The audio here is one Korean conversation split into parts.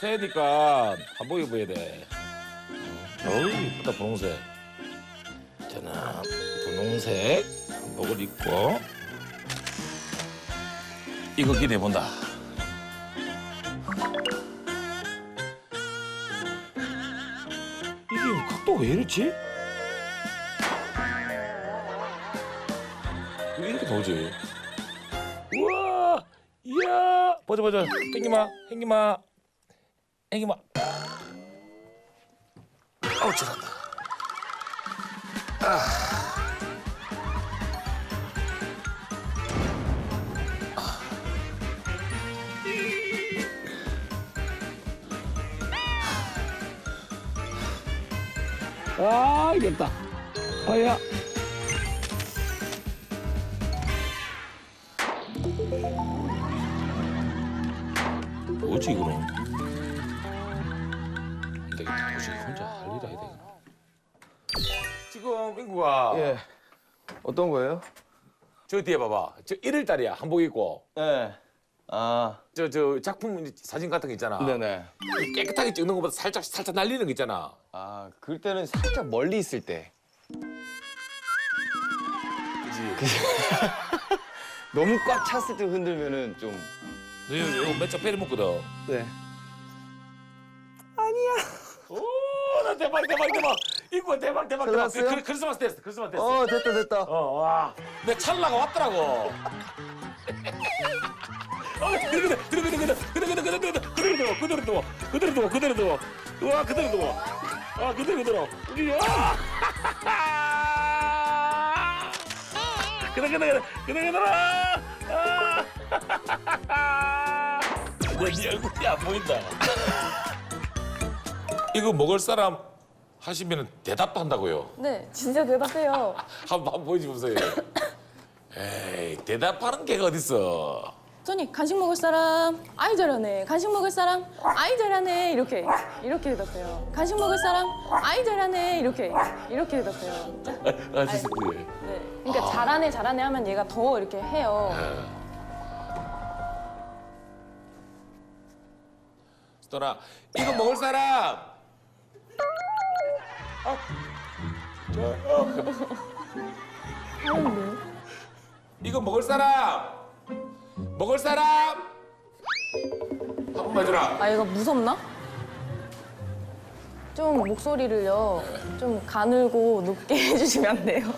새니까 한복 입어야 돼. 어이 이쁘다 분홍색. 저는 분홍색 한복을 입고 이거 기대해 본다. 이게 각도가 왜 이렇지? 이거 이렇게 나오지? 우와, 이야, 보자 보자, 행기마, 행기마, 행기마. 아우 잘한다. 아, 이겼다. 아야. 뭐지 이거 되겠다. 도저히 혼자 할일 아니다 이거. 지금 인구가 예. 어떤 거예요? 저 뒤에 봐봐. 저 1월 달이야 한복 입고 예. 아, 저 저 작품 사진 같은 거 있잖아. 네네. 깨끗하게 찍는 것보다 살짝 살짝 날리는 거 있잖아. 아, 그럴 때는 살짝 멀리 있을 때. 그지? 너무 꽉 찼을 때 흔들면은 좀. 너 이거, 몇장 빼리 먹거든. 네. 오, 나 대박 대박 대박. 인구 대박 대박 잘 대박. 나왔어요? 그, 크리스마스 됐어. 크리스마스 됐어. 어, 됐다, 됐다. 어, 와. 내 찰나가 왔더라고. 어, 그래, 그래, 그래, 그래, 그래, 그대로 두어, 그대로 두어, 그대로 두어, 그대로 두어. 와, 그대로 두어. 아, 그대로. 우리, 아! 그래, 그래, 그래, 그래, 그래, 아! 내 얼굴이 안 보인다. 이거 먹을 사람 하시면 대답도 한다고요. 네, 진짜 대답해요. 한번 보여주세요. 에이 대답하는 개가 어딨어? 저니 간식 먹을 사람 아이 잘하네. 간식 먹을 사람 아이 잘하네. 이렇게 이렇게 대답해요. 간식 먹을 사람 아이 잘하네. 이렇게 이렇게 대답해요. 아 진짜 그래. 네, 그러니까 잘하네 잘하네 하면 얘가 더 이렇게 해요. 스토나 이거 먹을 사람. 어. 하는데 이거 먹을 사람. 먹을 사람. 한 번만 해주라. 아 얘가 무섭나? 좀 목소리를요 좀 가늘고 높게 해주시면 안 돼요.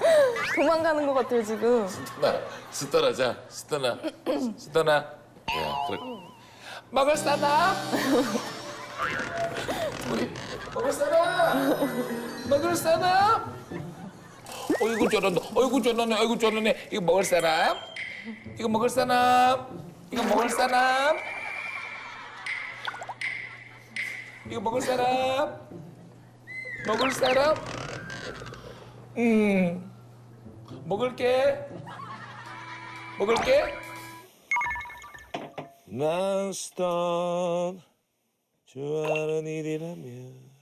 도망가는 것 같아요 지금. 스토나, 스토나, 자, 스토나, 스토나. 야, 그래. 먹을 사람. 우리 먹을 사람. 먹을 사람. 어이구 저런다. 어이구 저러네. 어이구 저러네. 이거 먹을 사람. 이거 먹을 사람. 이거 먹을 사람. 이거 먹을 사람. 먹을 사람. 음. 먹을게. 먹을게. 난 스톤 좋아하는 일이라면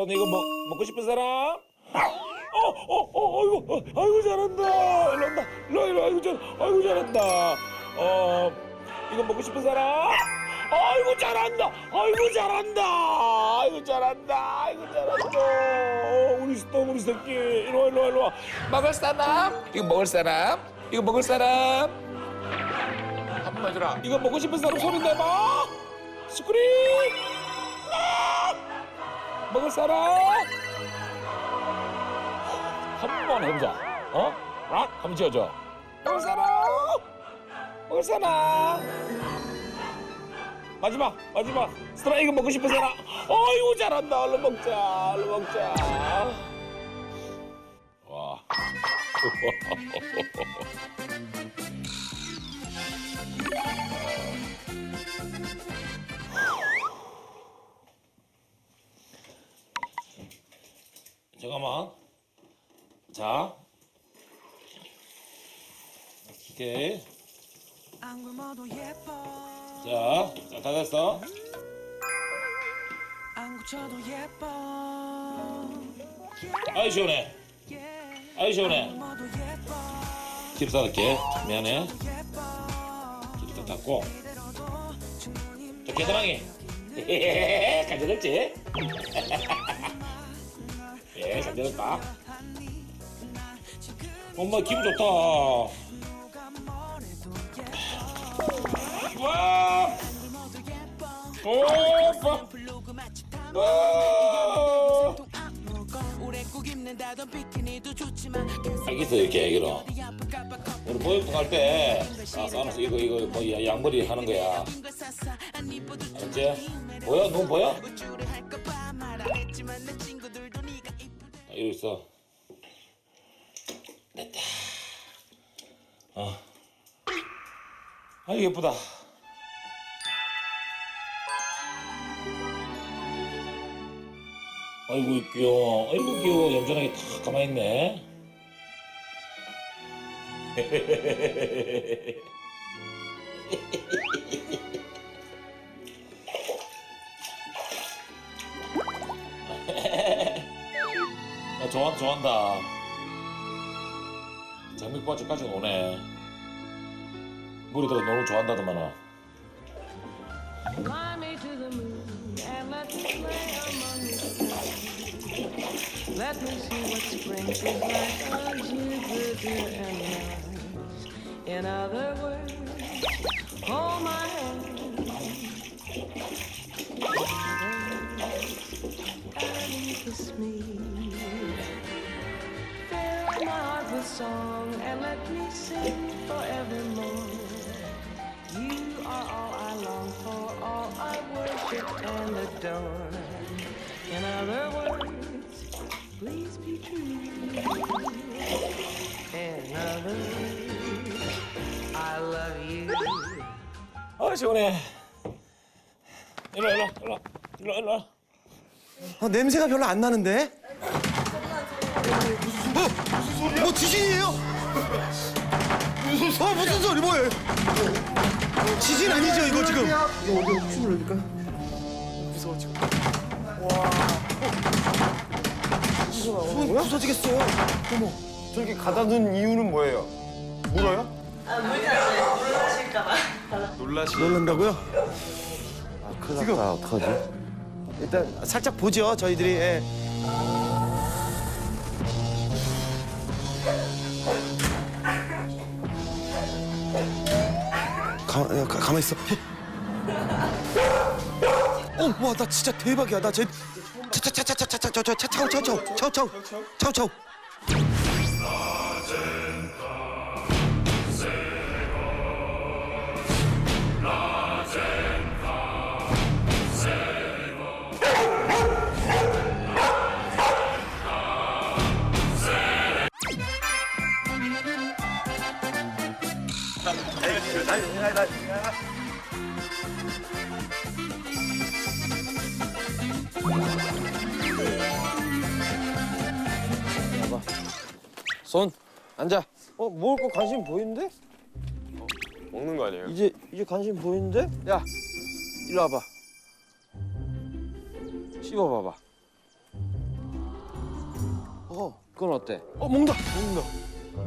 스톤 이거 먹, 먹고 싶은 사람? 어, 어, 어, 아이고, 어, 아이고 잘한다. 일로 온다. 일로, 일로, 아이고 잘, 아이고 잘한다. 어, 이거 먹고 싶은 사람? 아이고 잘한다. 아이고 잘한다. 아이고 잘한다. 아이고 잘한다. 어, 우리 스톤 우리 새끼. 이리 와, 이리 와, 와. 먹을 사람? 이거 먹을 사람? 이거 먹을 사람? 한 번만 해주라. 이거 먹고 싶은 사람 소리 내봐. 스크린. 아! 먹을 사람? 한 번 해보자. 어? 아, 한번 지어줘. 먹을 사람? 먹을 사람? 마지막, 마지막. 스트라 이거 먹고 싶은 사람? 어이구 잘한다. 얼른 먹자. 얼른 먹자. 와. 잠깐만. 자. 이렇게. 자, 자, 다 됐어. 아이, 시원해. 아이, 시원해. 팁 사줄게. 미안해. 팁도 닫고. 저 개사랑이. 가져갈지? 잘 되었다. 엄마 기분 좋다. 와! 오빠. 와. 알겠어 이렇게 얘기로. 우리 보육도 갈때 아, 싸면서 이거 이거 뭐 양머리 하는 거야. 알지? 보여? 눈 보여? 이러고 있어 됐다. 어. 아 예쁘다. 아이고 귀여워. 아이고 귀여워. 얌전하게 다 가만히 있네. 좋아한다 좋아한다 장미꽃까지 오네 물이 들어 너무 좋아한다더만 Let me see what spring is like on Jupiter and Mars. In other words, hold my hand. And kiss me. my heart with song and let me sing forevermore. You are all I long for, all I worship and adore. In other words, please be true. In other words, I love you. 아 시원해. 일로 일로 일로 일로 일로. 아, 냄새가 별로 안 나는데? 어! 소리야? 뭐 지진이에요? 무슨 소리야? 어, 무슨 소리 뭐예요? 지진 아니죠 이거 지금? 이거 어디 혹시 모르니까 무서워 지금. 와. 손 부서지겠어. 어머. 저렇게 가다둔 이유는 뭐예요? 물어요? 아, 물어요 놀라실까봐. 놀라시. 놀란다고요? 아, 큰일 났다. 어떡하지? 일단 살짝 보죠 저희들이. 예. 가, 가, 가만 있어. 어, 와, 나 진짜 대박이야. 나 쟤. 차차차차차차차차차차차차차차차차차 손 앉아. 어 먹을 거 관심 보이는데? 먹는 거 아니에요? 이제 이제 관심 보이는데? 야 일로 와봐. 씹어봐봐. 어 그건 어때? 어 먹는다 먹는다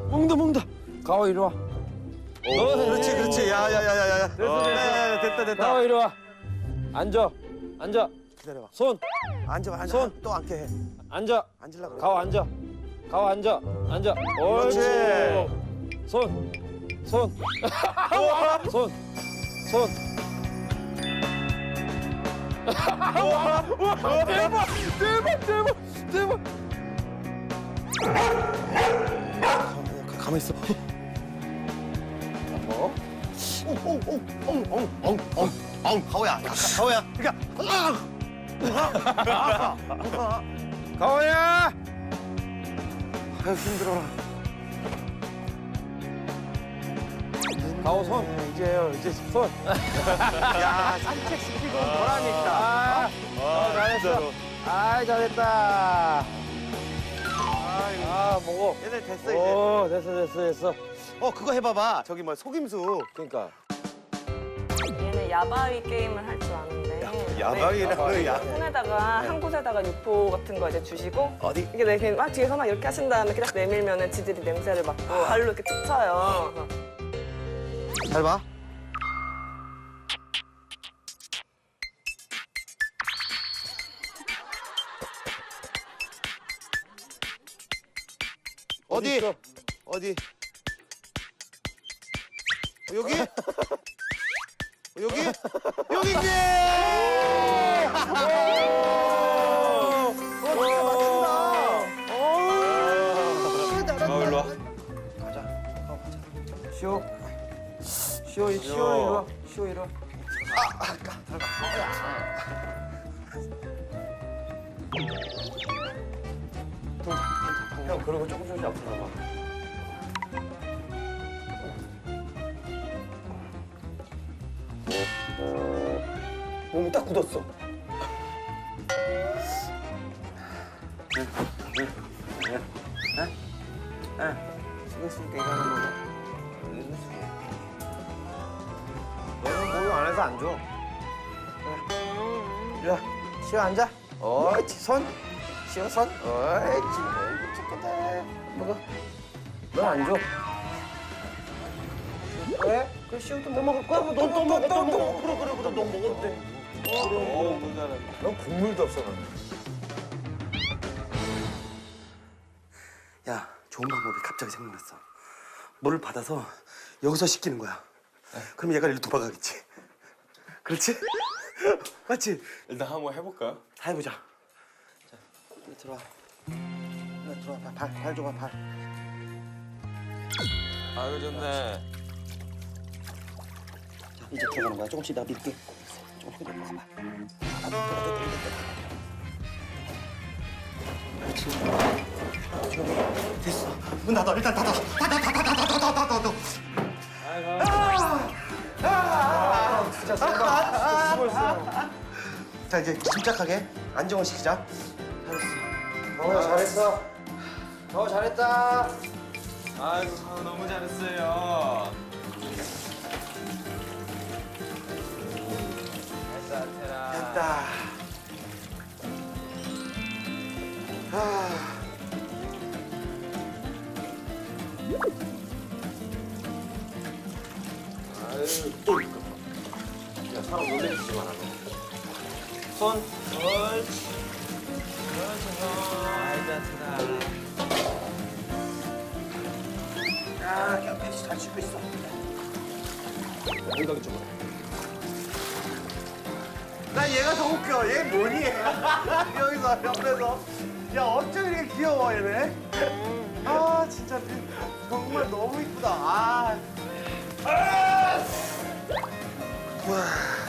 먹는다 먹는다. 가오 이리 와. 어, 그렇지 그렇지 야 야 야 야 야 야 야 야 됐다 됐다 가오 이리 와. 앉아 앉아. 기다려봐 손 앉아 앉아 손. 또 앉게 해 앉아. 앉으려 그래 가오 앉아. 가오 앉아. 앉아. 옳지. 손. 손. 손. 손. 대박! 대박! 대박! 대박! 가- 가만히 있어 뭐? 엉엉엉엉엉 가오야 야, 가- 가오야 그러니까 가오야! 아유 힘들어라 가오 손. 네, 이제요 이제 손. 야 산책 시키고 보람이 있다 아, 아 잘했어. 아, 잘했다. 아, 먹어. 얘들 됐어 이제 오, 됐어, 됐어, 됐어. 어 그거 해봐봐 저기 뭐 속임수 그러니까. 얘는 야바위 게임을 할 줄 아는데 야방이라고 야. 손에다가 한 곳에다가 육포 같은 거 이제 주시고 어디? 이게 내 그냥 막 뒤에서 막 이렇게 하신 다음에 이렇게 딱 내밀면은 지들이 냄새를 맡고 발로 이렇게 툭 쳐요. 잘 봐. 어디? 어디? 어, 여기? 어, 여기? 여기 있네! 시오, 시오, 이리 와. 시오, 이리 와. 형 그리고 조금 조금씩 앞으로 나봐. 몸이 딱 굳었어. 신경 쓰니까 이거 하는 거 해서 안 줘. 그래. 야, 시어 앉아. 옳지, 손. 시어 손. 옳지. 어이구, 착하다. 먹어. 넌 안 줘. 왜? 그 시어도 뭐 먹을 거야? 뭐, 넌또 먹어, 또 먹어. 그래, 그래, 그래. 너 돼. 어, 문 닫아. 넌 국물도 없어, 넌. 야, 좋은 방법이 갑자기 생각났어. 물을 받아서 여기서 식히는 거야. 그럼 얘가 일로 도망가겠지. 그렇지? 맞지? 일단 한번 해볼까요? 다 해보자. 자, 이리 들어와. 이리 들어와. 발, 발, 발 줘봐, 발. 아유 좋네. 자, 이제 들어가는 거야. 조금씩 나 밀게. 조금씩 더 들어가봐. 그렇지. 됐어. 문 닫아. 일단 닫아. 닫아, 닫아, 닫아, 닫아, 닫아, 닫아. 아! 진짜 수고했어. 자, 이제 침착하게 안정을 시키자. 잘했어. 정우야, 잘했어. 정우 잘했다. 아이고 강우 너무 잘했어요. 됐다 테라. 됐다. 아. 아유 사람 놀래키지 마라. 손. 옳지. 아이다 테라. 아, 그냥 패스 잘 치고 있어. 엉덩이 쪽으로. 나 얘가 더 웃겨. 얘 뭐니? 여기서 옆에서. 야, 어쩜 이렇게 귀여워, 얘네? 아, 진짜 정말 너무 이쁘다. 아. 와.